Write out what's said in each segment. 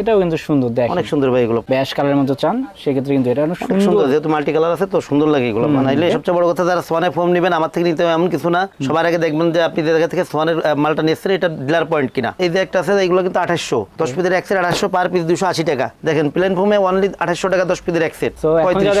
এটাও কিন্তু সুন্দর দেখেন। অনেক সুন্দর ভাই এগুলো। ব্যাশ কালারের মতো চান সেক্ষেত্রে কিন্তু এটা অনেক সুন্দর যেহেতু মাল্টি কালার আছে তো সুন্দর লাগে এগুলো বানাইলে। সবচেয়ে বড় কথা যারা সোয়ানে ফোম নেবেন আমার থেকে নিতে এমন কিছু না। সবার আগে দেখবেন যে আপনি যে জায়গা থেকে সোয়ানের মালটা নিচ্ছেন এটা ডিলার পয়েন্ট কিনা। এই যে একটা আছে এগুলো কিন্তু আঠাশশো। দশ পিসের এক সেট আঠাশশো পার পিস দুশো আশি টাকা। দেখেন প্লেন ফোমে অনলি আঠাশশো টাকা দশ পিসের এক সেট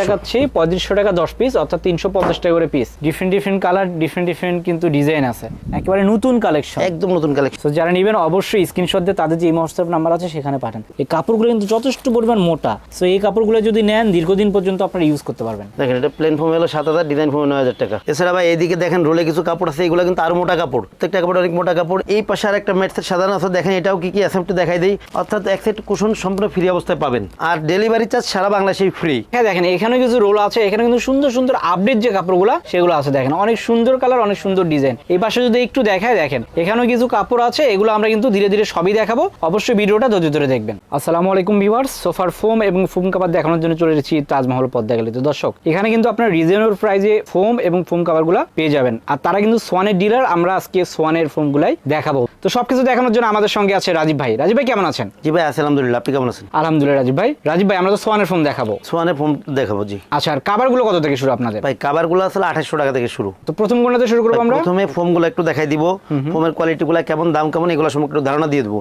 দেখাচ্ছি পঁয়ত্রিশশো টাকা দশ পিস অর্থাৎ তিনশো পঞ্চাশ টাকা করে piece different different colour different different কিন্তু ডিজাইন আছে। একেবারে নতুন কালেকশন একদম নতুন কালেকশন যারা নেবেন অবশ্যই স্ক্রিনশট দিয়ে তাদের যে হোয়াটসঅ্যাপ নাম্বার আছে সেখানে পাঠান। এই কাপড়গুলো কিন্তু যথেষ্ট পরিমাণ মোটা। সো এই কাপড়গুলো যদি নেন দীর্ঘদিন পর্যন্ত আপনারা ইউজ করতে পারবেন। দেখেন এটা প্লেন ফোম হলো সাত হাজার ডিজাইন ফোম নয় হাজার টাকা। এছাড়া ভাই এইদিকে দেখেন রোলে কিছু কাপড় আছে এগুলো কিন্তু আরও মোটা কাপড়। প্রত্যেকটা কাপড় অনেক মোটা কাপড়। এই পাশে আর একটা মেটসের সাধারণ আছে দেখেন এটাও কি কি একটু দেখাই দিই। অর্থাৎ এক সেট কুশন সম্পূর্ণ ফ্রি অবস্থায় পাবেন। আর ডেলিভারি চার্জ সারা বাংলাদেশেই ফ্রি হ্যাঁ দেখেন এখানে কিছু রোল আছে এখানে কিন্তু সুন্দর সুন্দর আপডেট যে কাপড়গুলো সেগুলো আছে দেখেন। অনেক সুন্দর কালার অনেক সুন্দর ডিজাইন এই পাশে যদি একটু দেখায় দেখেন এখানেও কিছু কাপড় আছে এগুলো আমরা কিন্তু ধীরে ধীরে সবই দেখাবো। অবশ্যই ভিডিওটা ধৈর্য ধরে দেখবেন। আসসালামু আলাইকুম ভিউয়ার্স সোফার ফোম এবং ফোম কাভার দেখানোর জন্য চলে এসেছি তাজমহল পদ্মা গেলিতে দর্শক এখানে কিন্তু আপনার রিজনেবল প্রাইজে ফোম এবং ফোম কাভারগুলো পেয়ে যাবেন। আর তারা কিন্তু সোয়ানের ডিলার আমরা আজকে সোয়ানের ফোমগুলাই দেখাবো। তো সবকিছু দেখানোর জন্য আমাদের সঙ্গে আছে রাজীব ভাই। রাজীব ভাই কেমন আছেন? জি ভাই আলহামদুলিল্লাহ। আপনি কেমন আছেন? আলহামদুলিল্লাহ রাজীব ভাই। রাজীব ভাই আমরা তো সোয়ানের ফোম দেখাবো। সোয়ানের ফোম দেখাবো জি। আচ্ছা আর কাভারগুলো কত থেকে শুরু আপনাদের? ভাই কাভারগুলো আসলে আঠাশশো টাকা থেকে শুরু। তো প্রথম কোনটাতে শুরু করব আমরা? প্রথমে ফোমগুলো একটু দেখাই দিব। ফোমের কোয়ালিটি গুলো কেমন দাম কেমন এগুলো সম্পর্কে একটু ধারণা দিয়ে দেবো।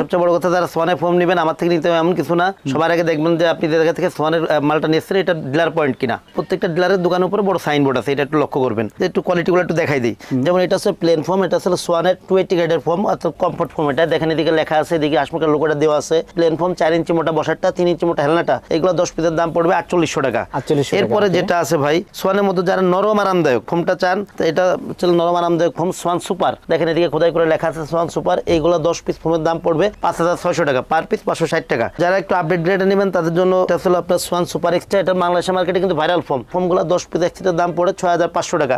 সবচেয়ে বড় কথা যারা সোয়ানের ফোম নেবেন আমার থেকে নিতে হবে এমন কিছু না। সবার আগে দেখবেন যে আপনি যে জায়গা থেকে সোয়ানের মালটা নিচ্ছেন এটা ডিলার পয়েন্ট কিনা। প্রত্যেকটা ডিলারের দোকানের উপরে বড় সাইনবোর্ড আছে এটা একটু লক্ষ্য করবেন। যে একটু কোয়ালিটি গুলো একটু দেখাই দিই। যেমন এটা হচ্ছে প্লেন ফোম এটা আসলে সোয়ানের টু এইটি গ্রেডের ফর্ম অর্থাৎ কমফোর্ট ফর্ম এটা। দেখেন এদিকে লেখা আছে এদিকে আশমুখের লোকটা দেওয়া আছে। প্লেন ফোম চার ইঞ্চি মোটা বসারটা তিন ইঞ্চি মোটা হেলনাটা। এগুলো দশ পিসের দাম পড়বে আটচল্লিশশো টাকা। 4800 টাকা, এরপরে যেটা আছে ভাই সোয়ানের মধ্যে যারা নরম আরামদায়ক ফোমটা চান তো এটা হচ্ছে নরম আরামদায়ক ফোম সোয়ান সুপার। দেখেন এদিকে খোদাই করে লেখা আছে সোয়ান সুপার। এইগুলো দশ পিস ফোমের দাম পড়বে পাঁচ হাজার ছয়শো টাকা। পার পিস পাঁচশো ষাট টাকা। যারা একটু আপডেট গ্রেডে নেবেন তাদের জন্য এটা হলো আপনার সোয়ান সুপার এক্সট্রা এটা বাংলাদেশের মার্কেটে কিন্তু ভাইরাল ফোম ফোমগুলো দশ পিস এক্সট্রার দাম পড়ে ছয় হাজার পাঁচশো টাকা।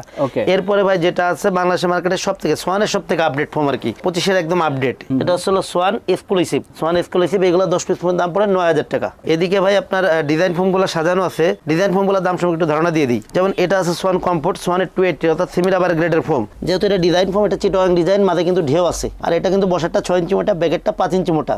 এরপরে ভাই যেটা আছে বাংলাদেশের মার্কেটে সব থেকে সোয়ানের সব থেকে আপডেট ফোম আর কি। পঁচিশের একদম আপডেট এটা হলো সোয়ান এক্সক্লুসিভ সোয়ান এক্সক্লুসিভ এগুলো দশ পিস ফোমের দাম পড়ে নয় হাজার টাকা। এদিকে ভাই আপনার ডিজাইন ফোমগুলো সাজানো আছে। ডিজাইন ফোমগুলোর দাম সম্পর্কে একটু ধারণা দিয়ে দিই। যেমন এটা আছে সোয়ান কমফোর্ট সোয়ানের টু এইটি অর্থাৎ সেমি রাবার গ্রেডের ফোম যেহেতু এটা ডিজাইন ফোম এটা চিটোয়াং ডিজাইন মাঝে কিন্তু ঢেউ আছে। আর এটা কিন্তু বসারটা ছয় ইঞ্চি মোটা ব্যাগেটটা পাঁচ ইঞ্চি মোটা।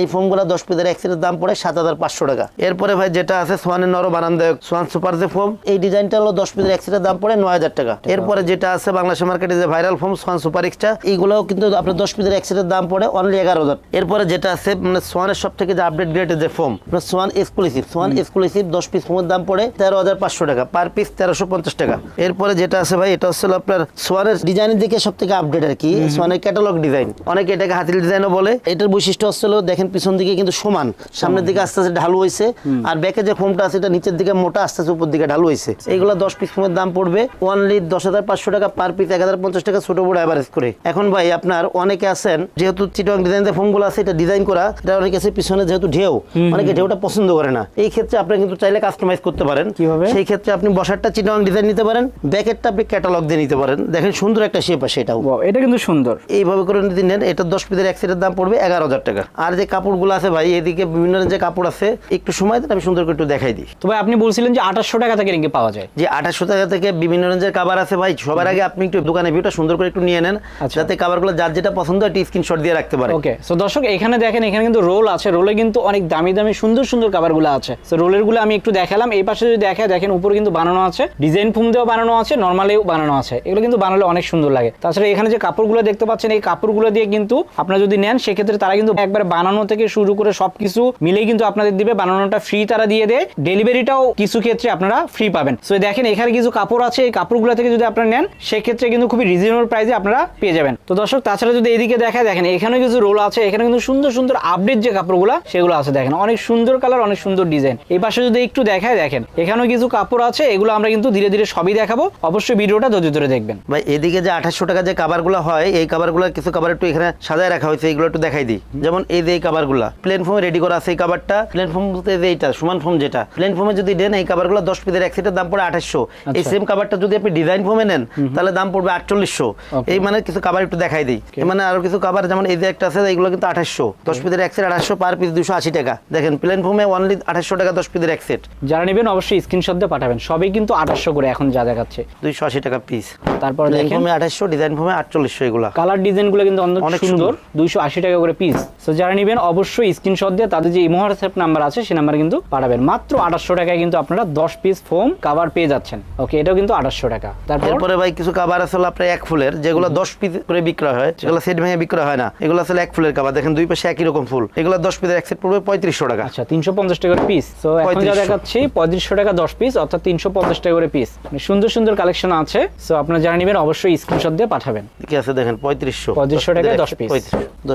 এই ফোমগুলো দশ পিসের এক্সের দাম পড়ে সাত হাজার পাঁচশো টাকা। এরপরে ভাই যেটা আছে সোয়ানের নরম আরামদায়ক সোয়ান সুপার যে ফোম এই ডিজাইনটা হলো দশ পিসের এক্সের দাম পড়ে নয় হাজার টাকা। এরপরে যেটা আছে বাংলাদেশের মার্কেটে যে viral foam Swan super extra এইগুলোও কিন্তু আপনার দশ পিসের এক্সের দাম পড়ে অনলি এগারো হাজার। এরপরে যেটা আছে মানে সোয়ানের সব থেকে যে আপডেট গ্রেডের যে foam Swan exclusive Swan exclusive দশ পিস ফোমের দাম পড়ে তেরো হাজার পাঁচশো টাকা পার পিস তেরোশো পঞ্চাশ টাকা। এরপরে যেটা আছে ভাই এটা হচ্ছে আপনার সোয়ানের ডিজাইনের দিকে সব থেকে আপডেট আর কি সোয়ানের ক্যাটালগ ডিজাইন অনেকে এটাকে হাতির ডিজাইনও বলে। এটার বৈশিষ্ট্য হচ্ছে দেখেন পিছন দিকে কিন্তু সমান। সামনের দিকে আস্তে আস্তে ঢালু হয়েছে আর ব্যাকে যে ফোমটা আছে এটা নিচের দিকে মোটা আস্তে আস্তে উপর দিকে ঢালু হয়েছে এইগুলো দশ পিস ফোমের দাম পড়বে ওয়ানলি দশ হাজার পাঁচশো টাকা পার পিস এক হাজার পঞ্চাশ টাকা ছোট বড় অ্যাভারেজ করে। এখন ভাই আপনার অনেকে আছেন যেহেতু চিটং ডিজাইন ফোমগুলো আছে এটা ডিজাইন করা এটা অনেকে আছে পিছনে যেহেতু ঢেউ অনেকে ঢেউটা পছন্দ করে না। এই ক্ষেত্রে আপনি কিন্তু চাইলে কাস্টমাইজ করতে পারেন। কীভাবে? সেই ক্ষেত্রে আপনি বসারটা চিটং ডিজাইন নিতে পারেন ব্যাকেটটা আপনি ক্যাটালগ দিয়ে নিতে পারেন। দেখেন সুন্দর একটা শেপ আছে এটাও। এটা কিন্তু সুন্দর। এইভাবে করে যদি নেন এটা দশ পিসের এক সেটের দাম পড়বে এগারো হাজার টাকা। আর যে কাপড়গুলো আছে ভাই এদিকে বিভিন্ন যে কাপড় আছে একটু সময় দেন আমি সুন্দর করে একটু দেখাই দিই। তো ভাই আপনি বলছিলেন যে আঠাশশো টাকা থেকে রিঙ্গে পাওয়া যায়। যে আঠাশশো টাকা থেকে বিভিন্ন রেঞ্জের কাবার আছে ভাই সবার আগে আপনি একটু দোকানে ভিউটা সুন্দর করে একু নিয়ে নেন আচ্ছা। যাতে কাবারগুলো যার যেটা পছন্দ একটি স্ক্রিনশট দিয়ে রাখতে পারে। ওকে সো দর্শক এখানে দেখেন এখানে কিন্তু রোল আছে রোলে কিন্তু অনেক দামি দামি সুন্দর সুন্দর কাভারগুলো আছে। সো রোলেরগুলো আমি একটু দেখালাম এই পাশে যদি দেখা দেখেন উপরে কিন্তু বানানো আছে ডিজাইন ফুম দিয়েও বানানো আছে নর্মালিও বানানো আছে। এগুলো কিন্তু বানালে অনেক সুন্দর লাগে। তাছাড়া এখানে যে কাপড়গুলো দেখতে পাচ্ছেন এই কাপড়গুলো দিয়ে কিন্তু আপনারা যদি নেন সেক্ষেত্রে তারা কিন্তু একবার বানানো থেকে শুরু করে সবকিছু মিলেই কিন্তু আপনাদের দিবে। বানানোটা ফ্রি তারা দিয়ে দেয়। ডেলিভারিটাও কিছু ক্ষেত্রে আপনারা ফ্রি পাবেন। সো দেখেন এখানে কিছু কাপড় আছে। এই কাপড়গুলো থেকে যদি আপনারা নেন, সেক্ষেত্রে কিন্তু খুবই রিজনেবল প্রাইসে আপনারা পেয়ে যাবেন। তো দর্শক, তাছাড়া যদি এদিকে দেখায়, দেখেন এখানে কিছু রোল আছে। এখানে কিন্তু সুন্দর সুন্দর আপডেট যে কাপড়গুলো, সেগুলো আছে। দেখেন অনেক সুন্দর কালার অনেক সুন্দর ডিজাইন এই পাশে যদি একটু দেখায়, দেখেন এখানেও কিছু কাপড় আছে। এগুলো আমরা কিন্তু ধীরে ধীরে সবই দেখাবো। অবশ্যই ভিডিওটা ধৈর্য ধরে দেখবেন। ভাই, এদিকে যে আঠাশশো টাকা যে কাবারগুলো হয়, এই কাবারগুলো কিছু কাবার একটু এখানে সাজায় রাখা হয়েছে। এইগুলো একটু দেখাই দিই। যেমন এই যে এই কাবারগুলো প্লেন ফোমে রেডি করা আছে এই কাবারটা। প্লেন ফোম এইটা সমান ফোম যেটা। প্লেন ফোমে যদি দেন এই কাবারগুলো দশ পিসের এক সেটের দাম পড়ে আঠাশশো এই আচ্ছা। সেম কাবারটা যদি আপনি ডিজাইন ফোমে নেন তাহলে দাম পড়বে আটচল্লিশশো. এই মানে কিছু কাবার একটু দেখাই দিই। মানে আরও কিছু কাবার যেমন এই যে একটা আছে এইগুলো কিন্তু আঠাশশো দশ পিসের এক সেট আঠাশশো পার পিস দুশো আশি টাকা। দেখেন প্লেন ফোমে অনলি আঠাশশো টাকা দশ পিসের এক সেট যারা নেবেন অবশ্যই স্ক্রিনশট দিয়ে পাঠাবেন। সবই কিন্তু আঠাশশো করে এখন যা দেখাচ্ছে। দুইশো আশি টাকা পিস তারপর দেখেন। ফোমে আঠাশশো ডিজাইন ফোমে আটচল্লিশশো এগুলো। কালার ডিজাইনগুলো কিন্তু অনেক সুন্দর। সুন্দর। দুইশো আশি টাকা করে পিস তো যারা নেবেন অবশ্যই অবশ্যই স্ক্রিনশট দিয়ে তাদের যে ইমো হোয়াটসঅ্যাপ নাম্বার আছে সেই নাম্বার কিন্তু পাঠাবেন। মাত্র আঠাশশো টাকায় কিন্তু আপনারা দশ পিস ফোম কাভার পেয়ে যাচ্ছেন। ওকে এটাও কিন্তু আঠাশশো টাকা। তারপর ভাই কিছু কাবার আছে হলো আপনার এক ফুলের যেগুলো দশ পিস করে বিক্রয় হয় সেগুলো সেট ভেঙে বিক্রয় হয় না। এগুলো আসলে এক ফুলের কাবার দেখেন দুই পাশে একই রকম ফুল। এগুলো দশ পিসের এক সেট পড়বে পঁয়ত্রিশশো টাকা। আচ্ছা তিনশো পঞ্চাশ টাকা পিস তো এখন যা দেখাচ্ছি পঁয়ত্রিশশো টাকা দশ পিস অর্থাৎ তিনশো পঞ্চাশ টাকা করে পিস সুন্দর সুন্দর কালেকশন আছে। সো আপনারা যারা নেবেন অবশ্যই স্ক্রিনশট দিয়ে পাঠাবেন। কি আছে দেখেন পঁয়ত্রিশশো। পঁয়ত্রিশশো টাকায় দশ পিস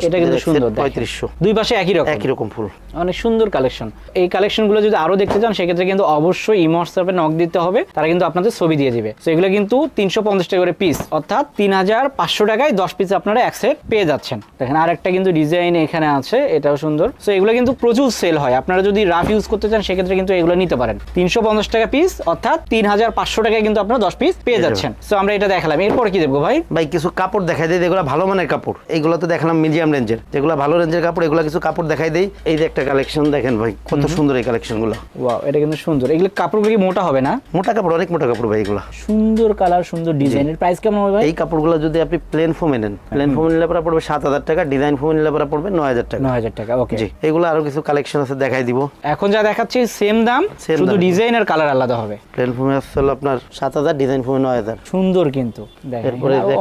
এটা কিন্তু সুন্দর পঁয়ত্রিশশো। দুই পাশে একই রকম। একই রকম ফুল। অনেক সুন্দর কালেকশন এই কালেকশনগুলো যদি আরও দেখতে চান সেক্ষেত্রে কিন্তু অবশ্যই ইমো হোয়াটসঅ্যাপে নক দিতে হবে। তারা কিন্তু আপনাদের ছবি দিয়ে দিবে। তো এগুলো কিন্তু তিনশো পঞ্চাশ টাকা করে পিস অর্থাৎ তিন হাজার পাঁচশো টাকায় দশ পিস আপনারা এক সেট পেয়ে যাচ্ছেন। দেখেন আর একটা কিন্তু ডিজাইন এখানে আছে এটাও সুন্দর। এগুলো কিন্তু প্রচুর সেল হয়। আপনারা যদি রাফ ইউজ করতে চান সেক্ষেত্রে কিন্তু এগুলো নিতে পারেন। তিনশো পঞ্চাশ টাকা পিস অর্থাৎ তিন হাজার পাঁচশো টাকায় কিন্তু আপনারা দশ পিস পেয়ে যাচ্ছেন। তো আমরা এটা দেখালাম। এরপর কি দেখব ভাই? ভাই কিছু কাপড় দেখাই দেয় যেগুলো ভালো মানের কাপড়। এইগুলো তো দেখালাম মিডিয়াম রেঞ্জের যেগুলো ভালো রেঞ্জের কাপড় এগুলো কিছু কাপড় দেখাই দেই। এই যে একটা কালেকশন দেখেন ভাই কত সুন্দর এই কালেকশনগুলো ওয়াও এটা কিন্তু সুন্দর। এগুলো কাপড়গুলো কি মোটা হবে না? মোটা কাপড় অনেক মোটা কাপড় ভাই এগুলো। সুন্দর কালার সুন্দর ডিজাইনের প্রাইস কেমন হবে ভাই? এই কাপড়গুলো যদি আপনি প্লেন ফোমে নেন প্লেন ফোমে নিলে পরে পড়বে সাত হাজার টাকা ডিজাইন ফোমে নিলে পরে পড়বে নয় হাজার টাকা। নয় হাজার টাকা ওকে জি এগুলো আরও কিছু কালেকশন আছে দেখাই দিব। এখন যা দেখাচ্ছি সেম দাম শুধু। ডিজাইন আর কালার আলাদা হবে। প্লেন ফোমে আসছে আপনার সাত হাজার ডিজাইন ফোমে নয় হাজার। সুন্দর কিন্তু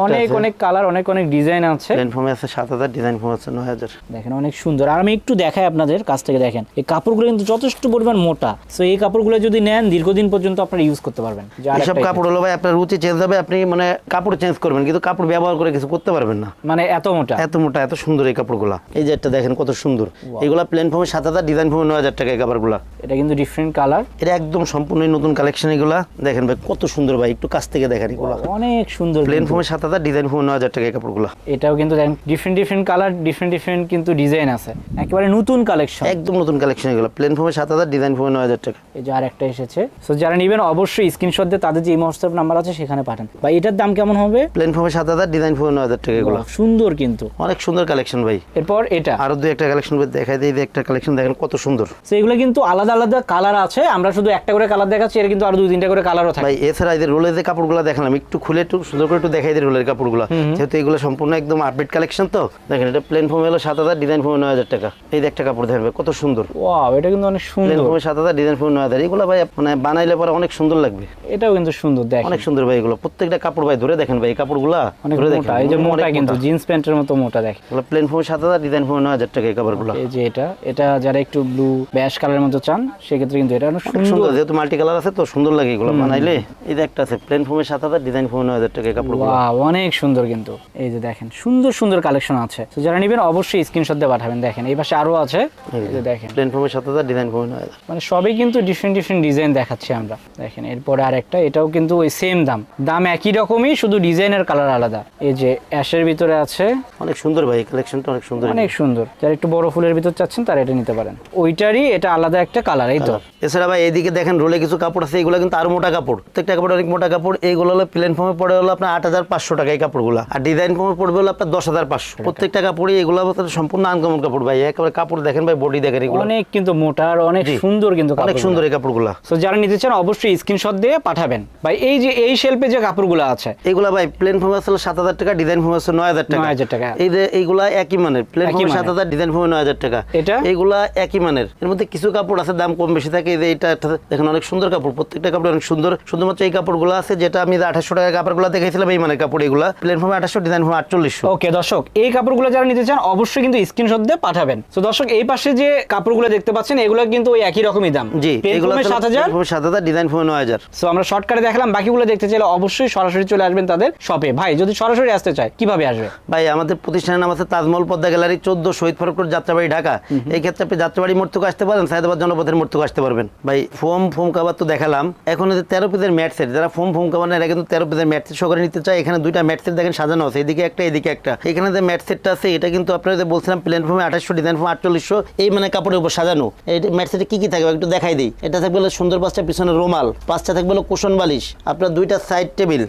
অনেক অনেক কালার অনেক অনেক ডিজাইন আছে। প্লেন ফোমে আছে সাত হাজার ডিজাইন ফোমে আছে নয় হাজার। দেখেন অনেক সুন্দর। আর আমি একটু দেখাই আপনাদের কাছ থেকে দেখেন। এই কাপড়গুলো কিন্তু যথেষ্ট পরিমাণ মোটা। সো এই কাপড়গুলো যদি নেন দীর্ঘদিন পর্যন্ত আপনারা ইউজ করতে পারবেন। এইসব কাপড় হলো ভাই আপনার রুচি চেঞ্জ হবে আপনি মানে কাপড় চেঞ্জ করবেন কিন্তু কাপড় ব্যবহার করে কিছু করতে পারবেন না। মানে এত মোটা? এত মোটা এত সুন্দর এই কাপড়গুলা। এই যে একটা দেখেন কত সুন্দর। এগুলা প্লেন ফোমে সাত হাজার ডিজাইন ফোমে নয় হাজার টাকা এই কাপড়গুলা। এটা কিন্তু ডিফারেন্ট কালার এটা একদম সম্পূর্ণ নতুন কালেকশন এগুলা। দেখেন ভাই কত সুন্দর ভাই একটু কাছ থেকে দেখেন এগুলা। অনেক সুন্দর প্লেন কিন্তু। সাত হাজার ডিজাইন ফোমে নয় হাজার টাকা এই কাপড়গুলা। এটাও কিন্তু দেখেন different different colour different different কিন্তু ডিজাইন আছে। একেবারে নতুন কালেকশন একদম নতুন কালেকশন এগুলো। প্লেন ফোমে সাত হাজার ডিজাইন ফোমে নয় হাজার টাকা। এই যে আরেকটা এসেছে। সো যারা নেবেন অবশ্যই স্ক্রিনশট দিয়ে তাদের যে এই হোয়াটসঅ্যাপ নাম্বার আছে সেখানে পাঠান। বা এটার দাম কেমন হবে? প্লেন ফোমে সাত হাজার ডিজাইন ফোমে নয় হাজার টাকা এগুলো। সুন্দর কিন্তু। অনেক সুন্দর কালেকশন ভাই। এরপর এটা। আরও দুই একটা কালেকশন দেখাই দিই একটা কালেকশন দেখেন কত সুন্দর। তো এগুলো কিন্তু আলাদা আলাদা কালার আছে। আমরা শুধু একটা করে কালার দেখাচ্ছি এর কিন্তু আরও দুই তিনটা করে কালারও থাকে। ভাই এছাড়া এই যে রোলের যে কাপড়গুলো দেখালাম একটু খুলে একটু সুন্দর করে একটু দেখাই দিই রোলের কাপড়গুলো। যেহেতু এগুলো সম্পূর্ণ একদম আপডেট কালেকশন তো। দেখেন এটা প্লেন ফোমে হলো সাত হাজার ডিজাইন ফোমে নয় হাজার টাকা। এই একটা কাপড় দেখেন কত সুন্দর। ওয়াও এটা কিন্তু অনেক সুন্দর। ডিজাইন নয় এগুলো ভাই মানে বানাইলে পরে অনেক সুন্দর লাগবে। এটাও কিন্তু সুন্দর দেখ অনেক সুন্দর ভাই এগুলো। প্রত্যেকটা কাপড় ভাই ধরে দেখেন ভাই এই কাপড়গুলা অনেক ধরে মোটা। এই যে মোটা কিন্তু জিন্স প্যান্টের মতো মোটা দেখ এগুলো প্লেন ডিজাইন টাকা এই কাপড়গুলো। এই যে এটা এটা যারা একটু ব্লু ব্যাশ কালারের মতো চান সেক্ষেত্রে কিন্তু এটা অনেক সুন্দর যেহেতু মাল্টি কালার আছে তো সুন্দর লাগে এগুলো বানাইলে। এই যে একটা আছে প্লেন ডিজাইন নয় হাজার টাকা এই কাপড়গুলো। ওয়াও অনেক সুন্দর কিন্তু। এই যে দেখেন সুন্দর সুন্দর কালেকশন আছে। তো যারা নেবেন অবশ্যই স্ক্রিনশট দিয়ে পাঠাবেন দেখেন। এই পাশে আরও আছে। দেখেন। প্লেন সাত হাজার ডিজাইন হাজার মানে সবই কিন্তু ডিফারেন্ট ডিফারেন্ট ডিজাইন দেখাচ্ছি আমরা। দেখেন এরপরে আরেকটা এটাও কিন্তু ওই সেম দাম। দাম একই রকমই শুধু ডিজাইনের কালার আলাদা। এই যে অ্যাশের ভিতরে আছে। অনেক সুন্দর ভাই কালেকশনটা অনেক সুন্দর। অনেক সুন্দর। যারা একটু বড় ফুলের ভিতর চাচ্ছেন তারা এটা নিতে পারেন। ওইটারই এটা আলাদা একটা কালার এই তো। এছাড়া ভাই এইদিকে দেখেন রোলে কিছু কাপড় আছে এগুলো কিন্তু আরও মোটা কাপড়। প্রত্যেকটা কাপড় অনেক মোটা কাপড়। এইগুলো হলো প্লেন ফর্মে পড়ে হলো আপনার আট হাজার পাঁচশো টাকা এই কাপড়গুলো। আর ডিজাইন ফর্মে পড়বে হলো আপনার দশ হাজার পাঁচশো। প্রত্যেকটা কাপড়ই এগুলো সম্পূর্ণ আনকমন কাপড় ভাই একেবারে কাপড় দেখেন ভাই বডি দেখেন এগুলো। অনেক কিন্তু মোটা আর অনেক সুন্দর কিন্তু অনেক সুন্দর এই কাপড়গুলো। সো যারা নিতে চান অবশ্যই স্ক্রিনশট দিয়ে পাঠাবেন। ভাই এই যে এই শেলফে যে কাপড়গুলো আছে। এগুলা ভাই প্লেন ফর্মে সাত হাজার টাকা ডিজাইন ফর্মে আছে নয় হাজার টাকা। 9,000 টাকা। এই যে এইগুলা একই মানের। প্লেন ফর্মে মানের। সাত হাজার ডিজাইন ফর্মে নয় হাজার টাকা। এটা? এইগুলা একই মানের। এর মধ্যে কিছু কাপড় আছে দাম কম বেশি থাকে। এই যে এটা দেখেন অনেক সুন্দর কাপড়। প্রত্যেকটা কাপড় অনেক সুন্দর। শুধুমাত্র এই কাপড়গুলো আছে যেটা আমি আঠাশশো টাকা কাপড়গুলো দেখাইছিলাম এই মানের কাপড় এগুলা। প্লেন ফর্মে আঠাশশো ডিজাইন ফর্মে আটচল্লিশশো। ওকে দর্শক এই কাপড়গুলো যারা নিতে চান অবশ্যই কিন্তু স্ক্রিনশট দিয়ে পাঠাবেন। তো দর্শক এই পাশে যে কাপড়গুলো দেখতে পাচ্ছেন এগুলো কিন্তু ওই একই রকমই দাম। জি এগুলো সাত হাজার। সাত হাজার ডিজাইন ফর্মে নয় হাজার। সো আমরা শর্টকাটে দেখালাম বাকিগুলো দেখতে চাইলে অবশ্যই সরাসরি চলে আসবেন তাদের শপে ভাই যদি সরাসরি আসতে চায় কীভাবে আসবে? ভাই আমাদের প্রতিষ্ঠানের নাম আছে তাজমহল পদ্মা গ্যালারি চোদ্দ শহীদ ফরকপুর যাত্রাবাড়ি ঢাকা। এই ক্ষেত্রে আপনি যাত্রাবাড়ি মোড় থেকে আসতে পারেন সায়দাবাদ জনপথের মোড় থেকে আসতে পারবেন। ভাই ফোম ফোম কাবার তো দেখালাম। এখন যে তেরো পিসের ম্যাট সেট যারা ফোম ফোম কাবার না এরা কিন্তু তেরো পিসের ম্যাট সেট সহকারে নিতে চায়। এখানে দুইটা ম্যাট সেট দেখেন সাজানো আছে। এদিকে একটা এদিকে একটা। এখানে যে ম্যাট সেটটা আছে এটা কিন্তু আপনারা বলছিলাম প্লেন ফোমে আঠাশশো ডিজাইন ফোম আটচল্লিশশো এই মানে কাপড়ের উপর সাজানো। এই ম্যাট সেটে কি কি থাকবে একটু দেখাই দিই। এটা থাকবে হলো সুন্দর পাঁচটা পিছনে রোমাল পাঁচটা থাকবে হলো কুশন বালিশ আপনার দুইটা সাইড টেবিল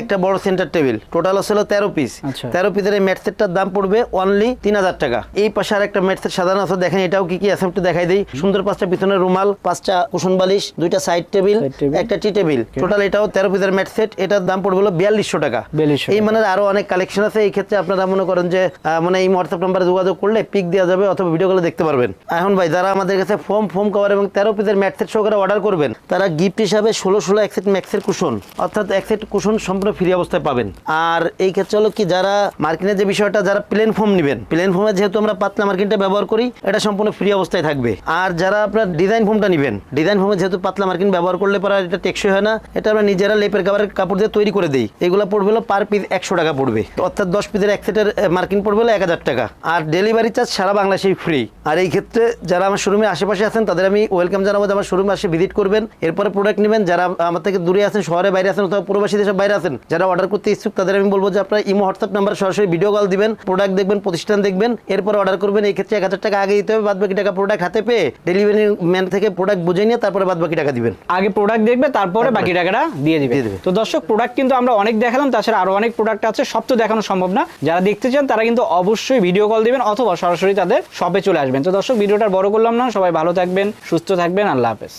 একটা বড় সেন্টার টেবিল টোটাল হচ্ছে হলো তেরো পিস আচ্ছা। তেরো পিসের এই ম্যাট সেটটার দাম পড়বে অনলি তিন হাজার টাকা। এই পাশে আর একটা ম্যাট সেট সাধারণ আছে দেখেন এটাও কি কি আছে একটু দেখাই দিই। সুন্দর পাঁচটা পিছনে রুমাল পাঁচটা কুশন বালিশ দুইটা সাইড টেবিল একটা টি টেবিল টোটাল এটাও তেরো পিসের ম্যাট সেট এটার দাম পড়বে হলো বিয়াল্লিশশো টাকা। 4200 এই মানে আরও অনেক কালেকশন আছে এই ক্ষেত্রে আপনারা মনে করেন যে মানে এই হোয়াটসঅ্যাপ নাম্বারে যোগাযোগ করলে পিক দিয়ে দেওয়া যাবে অথবা ভিডিও কলে দেখতে পারবেন। এখন ভাই, যারা আমাদের কাছে ফোম ফোম কভার এবং তেরো পিসের ম্যাট সেট সহকারে অর্ডার করবেন, তারা গিফট হিসাবে ষোলো ষোলো এক সেট ম্যাক্সের কুশন অর্থাৎ এক সেট কুশন সম্পূর্ণ ফ্রি অবস্থায় পাবেন। আর এই ক্ষেত্রে হলো কি, যারা মার্কিনের যে বিষয়টা, যারা প্লেন ফোম নেবেন প্লেন ফোমে যেহেতু আমরা পাতলা মার্কিনটা ব্যবহার করি, এটা সম্পূর্ণ ফ্রি অবস্থায় থাকবে। আর যারা আপনার ডিজাইন ফোমটা নেবেন ডিজাইন ফোমে যেহেতু পাতলা মার্কিন ব্যবহার করলে পরে এটা টেকসই হয় না, এটা আমরা নিজেরা লেপের কাপড়ের কাপড় দিয়ে তৈরি করে দিই। এগুলো পড়বে হলো পার পিস একশো টাকা পড়বে, অর্থাৎ দশ পিসের এক সেটের মার্কিন পড়বে হলো এক হাজার টাকা। আর ডেলিভারি চার্জ সারা বাংলাদেশেই ফ্রি আর এই ক্ষেত্রে যারা আমার শোরুমে আশেপাশে আছেন তাদের আমি ওয়েলকাম জানাব যে আমার শোরুমে আসে ভিজিট করবেন। এরপরে প্রোডাক্ট নেবেন। যারা আমার থেকে দূরে আছেন শহরে বাইরে আছেন অথবা প্রবাসী দেশের বাইরে আছেন যারা অর্ডার করতে ইচ্ছুক তাদের আমি বলব যে আপনারা ইমো হোয়াটসঅ্যাপ নাম্বার সরাসরি ভিডিও কল দিবেন প্রোডাক্ট দেখবেন প্রতিষ্ঠান দেখবেন। এরপর অর্ডার করবেন। এই ক্ষেত্রে এক হাজার টাকা আগে দিতে হবে বাদ বাকি টাকা প্রোডাক্ট হাতে পেয়ে ডেলিভারি ম্যান থেকে প্রোডাক্ট বুঝে নিয়ে তারপরে বাদ বাকি টাকা দিবেন। আগে প্রোডাক্ট দেখবে তারপরে বাকি টাকাটা দিয়ে দিবে। তো দর্শক প্রোডাক্ট কিন্তু আমরা অনেক দেখালাম তাছাড়া আরও অনেক প্রোডাক্ট আছে সব তো দেখানো সম্ভব না। যারা দেখতে চান তারা কিন্তু অবশ্যই ভিডিও কল দিবেন অথবা সরাসরি তাদের শপে চলে আসবেন। তো দর্শক, ভিডিওটা বড় করলাম না। সবাই ভালো থাকবেন, সুস্থ থাকবেন। আল্লাহ হাফেজ।